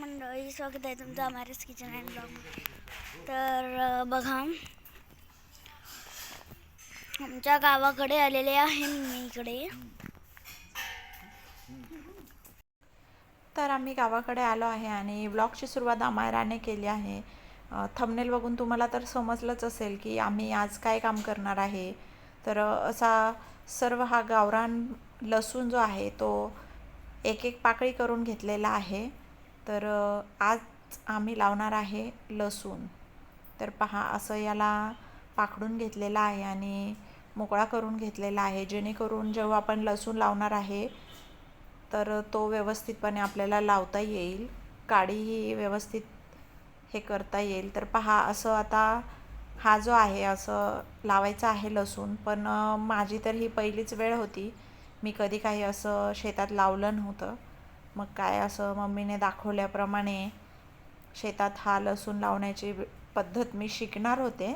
मंडळी स्वागत आहे तुमचं अमारस किचन अँड ब्लॉग तर बघा. आमच्या गावाकडे आलेले आहे मी इकडे. तर आम्ही गावाकडे आलो आहे आणि ब्लॉगची सुरुवात अमायराने केली आहे. थंबनेल बघून तुम्हाला तर समजलंच असेल की आम्ही आज काय काम करणार आहे. तर असा सर्व हा गावरान लसूण जो आहे तो एक एक पाकळी करून घेतलेला आहे. तर आज आम्ही लावणार आहे लसूण. तर पहा असं याला पाकडून घेतलेला आहे आणि मोकळा करून घेतलेला आहे. जेणेकरून जेव्हा आपण लसूण लावणार आहे तर तो व्यवस्थितपणे आपल्याला लावता येईल. काडीही व्यवस्थित हे करता येईल. तर पहा असं आता हा जो आहे असं लावायचा आहे लसूण. पण माझी तर ही पहिलीच वेळ होती. मी कधी काही असं शेतात लावलं नव्हतं. मग काय असं मम्मीने दाखवल्याप्रमाणे शेतात हा लसूण लावण्याची पद्धत मी शिकणार होते.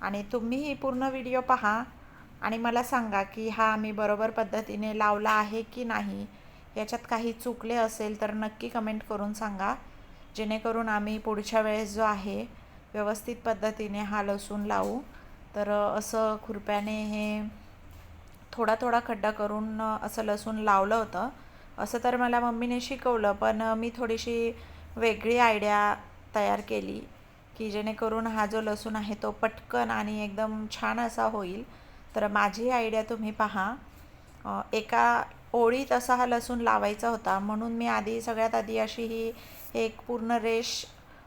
आणि तुम्हीही पूर्ण व्हिडिओ पहा आणि मला सांगा की हा मी बरोबर पद्धतीने लावला आहे की नाही. याच्यात काही चुकले असेल तर नक्की कमेंट करून सांगा. जेणेकरून आम्ही पुढच्या वेळेस जो आहे व्यवस्थित पद्धतीने हा लसूण लावू. तर असं खुरप्याने हे थोडा थोडा खड्डा करून असं लसूण लावलं होतं. असं तर मला मम्मीने शिकवलं पण मी थोडीशी वेगळी आयडिया तयार केली की जेणेकरून हा जो लसूण आहे तो पटकन आणि एकदम छान असा होईल. तर माझी आयडिया तुम्ही पहा. एका ओळीत असा हा लसूण लावायचा होता म्हणून मी आधी सगळ्यात आधी अशी ही एक पूर्ण रेष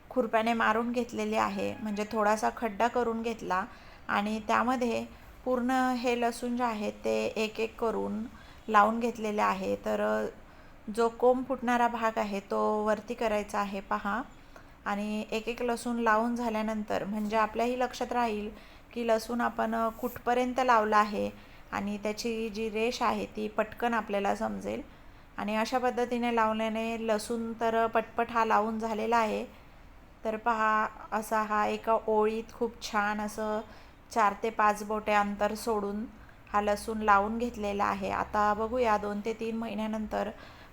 खुरप्याने मारून घेतलेली आहे. म्हणजे थोडासा खड्डा करून घेतला आणि त्यामध्ये पूर्ण हे लसूण जे आहे ते एक एक करून लावून घेतलेले आहे. तर जो कोंब फुटणारा भाग आहे तो वरती करायचा आहे पहा. आणि एक एक लसूण लावून झाल्यानंतर म्हणजे आपल्याही लक्षात राहील की लसूण आपण कुठपर्यंत लावला आहे आणि त्याची जी रेष आहे ती पटकन आपल्याला समजेल. आणि अशा पद्धतीने लावल्याने लसूण तर पटपट हा लावून झालेला आहे. तर पहा असा हा एका ओळीत खूप छान असं चार ते पाच बोटे अंतर सोडून हा लसूण लावून घेतलेला आहे. आता बघूया दोन ते तीन महिन्यानंतर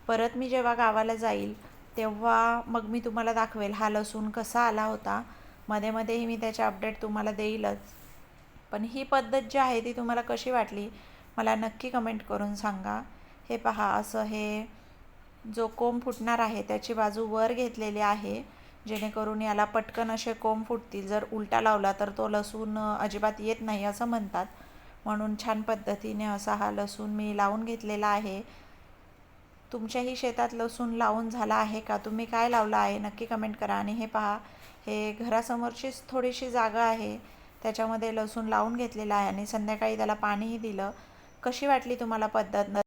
परत मी जेव्हा गावाला जाईल तेव्हा मग मी तुम्हाला दाखवेल हा लसूण कसा आला होता. मध्ये मध्येही मी त्याचे अपडेट तुम्हाला देईलच. पण ही पद्धत जी आहे ती तुम्हाला कशी वाटली मला नक्की कमेंट करून सांगा. हे पहा असं हे जो कोंब फुटणार आहे त्याची बाजू वर घेतलेली आहे जेणेकरून याला पटकन असे कोंब फुटतील. जर उलटा लावला तर तो लसूण अजिबात येत नाही असं म्हणतात. म्हणून छान पद्धतीने असा हा लसूण मी लावून घेतलेला आहे. तुमच्याही शेतात लसूण लावून झाला आहे का? तुम्ही काय लावलं आहे? नक्की कमेंट करा आणि हे पहा हे घरासमोरचीच थोडीशी जागा आहे. त्याच्यामध्ये लसूण लावून घेतलेलं आहे आणि संध्याकाळी त्याला पाणीही दिलं. कशी वाटली तुम्हाला पद्धत?